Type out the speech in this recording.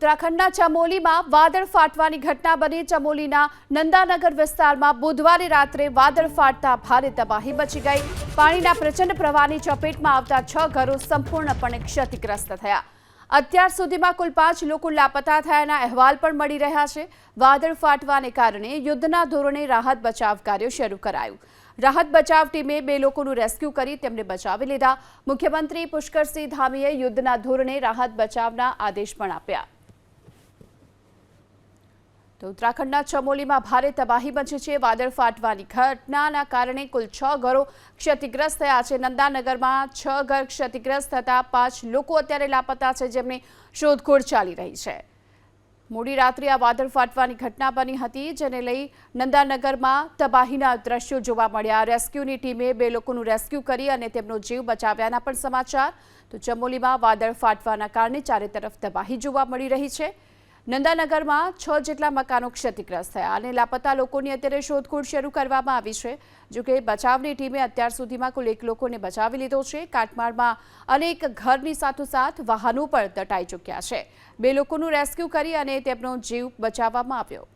ઉત્તરાખંડના ચમોલીમાં વાદળ ફાટવાની ઘટના બની. ચમોલીના નંદાનગર વિસ્તારમાં બુધવારે રાત્રે વાદળ ફાટતા ભારે તબાહી મચી ગઈ. પાણીના પ્રચંડ પ્રવાહની ચપેટમાં આવતા છ ઘરો સંપૂર્ણપણે ક્ષતિગ્રસ્ત થયા. અત્યાર સુધીમાં કુલ પાંચ લોકો લાપતા થયાના અહેવાલ પણ મળી રહ્યા છે. વાદળ ફાટવાને કારણે યુદ્ધના ધોરણે રાહત બચાવ કાર્ય શરૂ કરાયું. રાહત બચાવ ટીમે બે લોકોનું રેસ્ક્યુ કરી તેમને બચાવી લીધા. મુખ્યમંત્રી પુષ્કરસિંહ ધામીએ યુદ્ધના ધોરણે રાહત બચાવના આદેશ પણ આપ્યા. તો ઉત્તરાખંડના ચમોલીમાં ભારે તબાહી મચી છે. વાદળ ફાટવાની ઘટનાના કારણે કુલ છ ઘરો ક્ષતિગ્રસ્ત થયા છે. નંદાનગરમાં છ ઘર ક્ષતિગ્રસ્ત થતા પાંચ લોકો અત્યારે લાપતા છે જેમની શોધખોળ ચાલી રહી છે. મોડી રાત્રે આ વાદળ ફાટવાની ઘટના બની હતી, જેને લઈ નંદાનગરમાં તબાહીના દ્રશ્યો જોવા મળ્યા. રેસ્ક્યુની ટીમે બે લોકોનું રેસ્ક્યુ કરી અને તેમનો જીવ બચાવ્યાના પણ સમાચાર. તો ચમોલીમાં વાદળ ફાટવાના કારણે ચારે તરફ તબાહી જોવા મળી રહી છે. નંદાનગરમાં છ જેટલા મકાનો ક્ષતિગ્રસ્ત થયા અને લાપતા લોકોની અત્યારે શોધખોળ શરૂ કરવામાં આવી છે. જોકે બચાવની ટીમે અત્યાર સુધીમાં કુલ એક લોકોને બચાવી લીધો છે. કાટમાળમાં અનેક ઘરની સાથોસાથ વાહનો પણ દટાઈ ચૂક્યા છે. બે લોકોનું રેસ્ક્યુ કરી અને તેમનો જીવ બચાવવામાં આવ્યો.